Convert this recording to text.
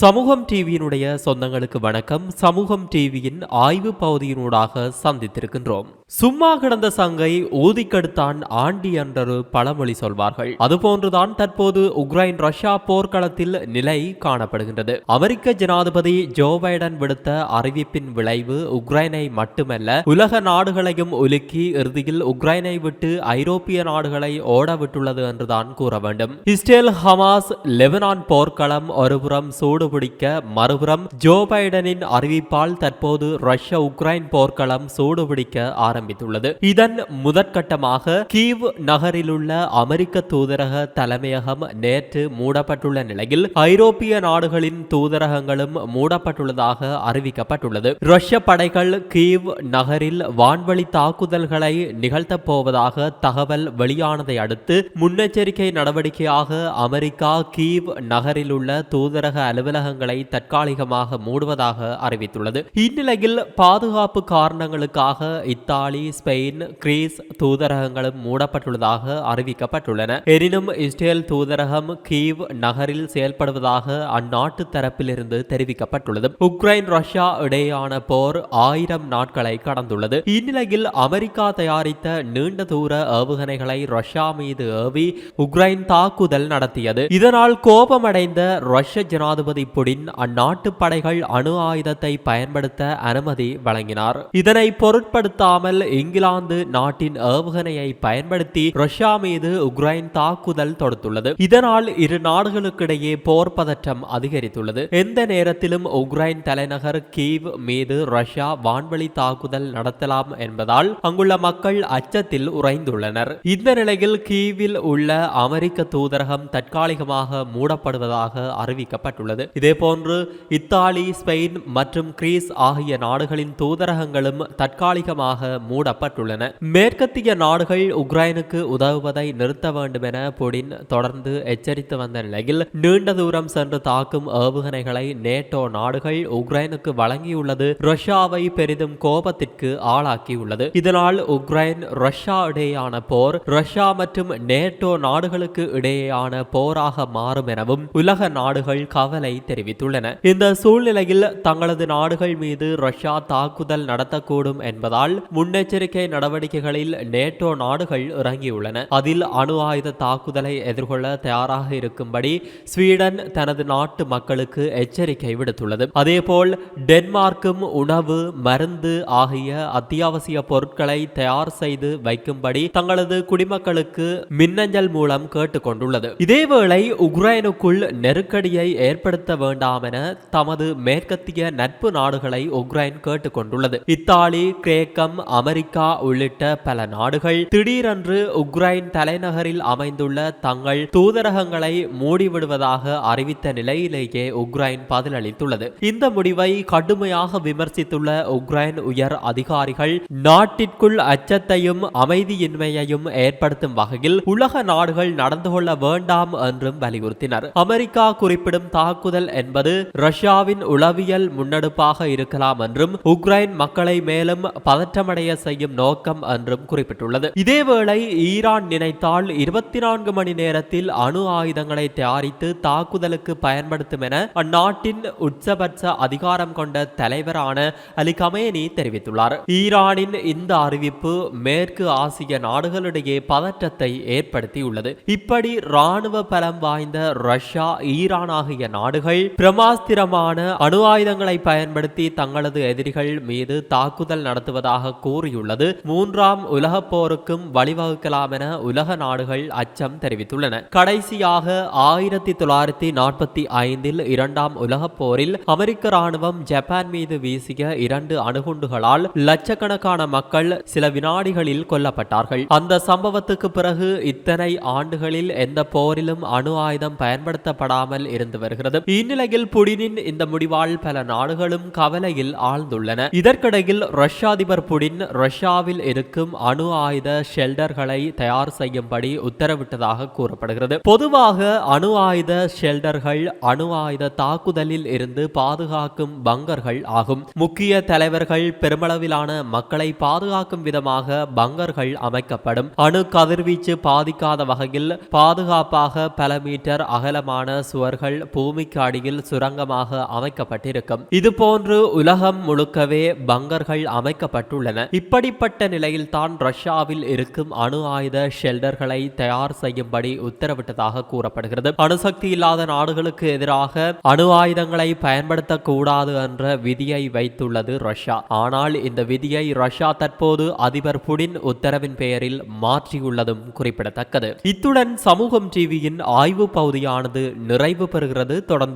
சமூகம் டிவியினுடைய சொந்தங்களுக்கு வணக்கம். சமூகம் டிவியின் ஆய்வு பகுதியினூடாக சந்தித்திருக்கின்றோம். சும்மா கிடந்த சங்கை ஊதிக்கெடுத்தான் ஆண்டி என்றொரு பழமொழி சொல்வார்கள். அதுபோன்றுதான் தற்போது உக்ரைன் ரஷ்யா போர்க்களத்தில் நிலை காணப்படுகின்றது. அமெரிக்க ஜனாதிபதி ஜோ பைடன் விடுத்த அறிவிப்பின் விளைவு உக்ரைனை மட்டுமல்ல உலக நாடுகளையும் உலுக்கி இறுதியில் உக்ரைனை விட்டு ஐரோப்பிய நாடுகளை ஓட விட்டுள்ளது என்றுதான் கூற வேண்டும் இஸ்ரேல் ஹமாஸ் லெபனான் போர்க்களம் ஒருபுறம் சூடு சூடுபிடிக்க மறுபுறம் ஜோ பைடனின் அறிவிப்பால் தற்போது ரஷ்ய உக்ரைன் போர்க்களம் சூடுபிடிக்க ஆரம்பித்துள்ளது. இதன் முதற்கட்டமாக கீவ் நகரிலுள்ள அமெரிக்க தூதரக தலைமையகம் நேற்று மூடப்பட்டுள்ள நிலையில் ஐரோப்பிய நாடுகளின் தூதரகங்களும் மூடப்பட்டுள்ளதாக அறிவிக்கப்பட்டுள்ளது. ரஷ்ய படைகள் கீவ் நகரில் வான்வழி தாக்குதல்களை நிகழ்த்தப் போவதாக தகவல் வெளியானதை அடுத்து முன்னெச்சரிக்கை நடவடிக்கையாக அமெரிக்கா கீவ் நகரில் உள்ள தூதரக அலுவலக அலுவலகங்களை தற்காலிகமாக மூடுவதாக அறிவித்துள்ளது. இந்நிலையில் பாதுகாப்பு காரணங்களுக்காக இத்தாலி ஸ்பெயின் கிரீஸ் தூதரகங்களும் மூடப்பட்டுள்ளதாக அறிவிக்கப்பட்டுள்ளன. எனினும் இஸ்ரேல் தூதரகம் கீவ் நகரில் செயல்படுவதாக அந்நாட்டு தரப்பிலிருந்து தெரிவிக்கப்பட்டுள்ளது. உக்ரைன் ரஷ்யா இடையேயான போர் ஆயிரம் நாட்களை கடந்துள்ளது. இந்நிலையில் அமெரிக்கா தயாரித்த நீண்ட தூர ஏவுகணைகளை ரஷ்யா மீது ஏவி உக்ரைன் தாக்குதல் நடத்தியது. இதனால் கோபமடைந்த ரஷ்ய ஜனாதிபதி புடின் அந்நாட்டு படைகள் அணு ஆயுதத்தை பயன்படுத்த அனுமதி வழங்கினார். இதனை பொருட்படுத்தாமல் இங்கிலாந்து நாட்டின் ஏவுகணையை பயன்படுத்தி ரஷ்யா மீது உக்ரைன் தாக்குதல் தொடுத்துள்ளது. இதனால் இரு நாடுகளுக்கிடையே போர் பதற்றம் அதிகரித்துள்ளது. எந்த நேரத்திலும் உக்ரைன் தலைநகர் கீவ் மீது ரஷ்யா வான்வழி தாக்குதல் நடத்தலாம் என்பதால் அங்குள்ள மக்கள் அச்சத்தில் உறைந்துள்ளனர். இந்த நிலையில் கீவில் உள்ள அமெரிக்க தூதரகம் தற்காலிகமாக மூடப்படுவதாக அறிவிக்கப்பட்டுள்ளது. இதேபோன்று இத்தாலி ஸ்பெயின் மற்றும் கிரீஸ் ஆகிய நாடுகளின் தூதரகங்களும் தற்காலிகமாக மூடப்பட்டுள்ளன. மேற்கத்திய நாடுகள் உக்ரைனுக்கு உதவுவதை நிறுத்த வேண்டும் என புடின் தொடர்ந்து எச்சரித்து வந்த நிலையில் நீண்ட தூரம் சென்று தாக்கும் ஏவுகணைகளை நேட்டோ நாடுகள் உக்ரைனுக்கு வழங்கியுள்ளது ரஷ்யாவை பெரிதும் கோபத்திற்கு ஆளாக்கியுள்ளது. இதனால் உக்ரைன் ரஷ்யா இடையேயான போர் ரஷ்யா மற்றும் நேட்டோ நாடுகளுக்கு இடையேயான போராக மாறும் எனவும் உலக நாடுகள் கவலை தெரிவித்துள்ளன. இந்த சூழ்நிலையில் தங்களது நாடுகள் மீது ரஷ்யா தாக்குதல் நடத்தக்கூடும் என்பதால் முன்னெச்சரிக்கை நடவடிக்கைகளில் நேட்டோ நாடுகள் இறங்கியுள்ளன. அதில் அணு ஆயுத தாக்குதலை எதிர்கொள்ள தயாராக இருக்கும்படி ஸ்வீடன் தனது நாட்டு மக்களுக்கு எச்சரிக்கை விடுத்துள்ளது. அதேபோல் டென்மார்க்கும் உணவு மருந்து ஆகிய அத்தியாவசிய பொருட்களை தயார் செய்து வைக்கும்படி தங்களது குடிமக்களுக்கு மின்னஞ்சல் மூலம் கேட்டுக்கொண்டுள்ளது. இதேவேளை உக்ரைனுக்குள் நெருக்கடியை ஏற்படுத்த வேண்டாம் என தமது மேற்கத்திய நட்பு நாடுகளை உக்ரைன் கேட்டுக்கொண்டுள்ளது. இத்தாலி கிரேக்கம் அமெரிக்கா உள்ளிட்ட பல நாடுகள் திடீரென்று உக்ரைன் தலைநகரில் அமைந்துள்ள தங்கள் தூதரகங்களை மூடிவிடுவதாக அறிவித்த நிலையிலேயே உக்ரைன் பதிலளித்துள்ளது. இந்த முடிவை கடுமையாக விமர்சித்துள்ள உக்ரைன் உயர் அதிகாரிகள் நாட்டிற்குள் அச்சத்தையும் அமைதியின்மையையும் ஏற்படுத்தும் வகையில் உலக நாடுகள் நடந்து கொள்ள வேண்டாம் என்றும் வலியுறுத்தினர். அமெரிக்கா குறிப்பிடும் தாக்குதல் என்பது ரஷ்யாவின் உளவியல் முன்னெடுப்பாக இருக்கலாம் என்றும் உக்ரைன் மக்களை மேலும் பதற்றமடைய செய்யும் நோக்கம் என்றும் குறிப்பிட்டுள்ளது. இதேவேளை ஈரான் நினைத்தால் இருபத்தி நான்கு மணி நேரத்தில் அணு ஆயுதங்களை தயாரித்து தாக்குதலுக்கு பயன்படுத்தும் என அந்நாட்டின் உச்சபட்ச அதிகாரம் கொண்ட தலைவரான அலி கமேனி தெரிவித்துள்ளார். ஈரானின் இந்த அறிவிப்பு மேற்கு ஆசிய நாடுகளிடையே பதற்றத்தை ஏற்படுத்தியுள்ளது. இப்படி ராணுவ பலம் வாய்ந்த ரஷ்யா ஈரான் ஆகிய நாடுகள் பிரமாஸ்திரமான அணு ஆயுதங்களை பயன்படுத்தி தங்களது எதிரிகள் மீது தாக்குதல் நடத்துவதாக கூறியுள்ளது. மூன்றாம் உலகப் போருக்கும் வழிவகுக்கலாம் என உலக நாடுகள் அச்சம் தெரிவித்துள்ளன. கடைசியாக ஆயிரத்தி தொள்ளாயிரத்தி நாற்பத்தி ஐந்தில் இரண்டாம் உலகப் போரில் அமெரிக்க ராணுவம் ஜப்பான் மீது வீசிய இரண்டு அணுகுண்டுகளால் லட்சக்கணக்கான மக்கள் சில வினாடிகளில் கொல்லப்பட்டார்கள். அந்த சம்பவத்துக்கு பிறகு இத்தனை ஆண்டுகளில் எந்த போரிலும் அணு ஆயுதம் பயன்படுத்தப்படாமல் இருந்து வருகிறது. இந்நிலையில் புடினின் இந்த முடிவால் பல நாடுகளும் கவலையில் ஆழ்ந்துள்ளன. இதற்கிடையில் ரஷ்ய அதிபர் புடின் ரஷ்யாவில் இருக்கும் அணு ஆயுத ஷெல்டர்களை தயார் செய்யும்படி உத்தரவிட்டதாக கூறப்படுகிறது. பொதுவாக அணு ஆயுத ஷெல்டர்கள் அணு ஆயுத தாக்குதலில் இருந்து பாதுகாக்கும் பங்கர்கள் ஆகும். முக்கிய தலைவர்கள் பெருமளவிலான மக்களை பாதுகாக்கும் விதமாக பங்கர்கள் அமைக்கப்படும். அணு கதிர்வீச்சு பாதிக்காத வகையில் பாதுகாப்பாக பல மீட்டர் அகலமான சுவர்கள் பூமிக்கு அடியில் சுரங்கமாக அமைக்கப்பட்டிருக்கும். இதுபோன்று உலகம் முழுக்கவே பங்கர்கள் அமைக்கப்பட்டுள்ளன. இப்படிப்பட்ட நிலையில்தான் ரஷ்யாவில் இருக்கும் அணு ஆயுத ஷெல்டர்களை தயார் செய்யும்படி உத்தரவிட்டதாக கூறப்படுகிறது. அணுசக்தி இல்லாத நாடுகளுக்கு எதிராக அணு ஆயுதங்களை பயன்படுத்தக்கூடாது என்ற விதியை வைத்துள்ளது ரஷ்யா. ஆனால் இந்த விதியை ரஷ்யா தற்போது அதிபர் புடின் உத்தரவின் பெயரில் மாற்றியுள்ளதும் குறிப்பிடத்தக்கது. இத்துடன் சமூகம் டிவியின் ஆய்வு பகுதியானது நிறைவு பெறுகிறது. தொடர்ந்து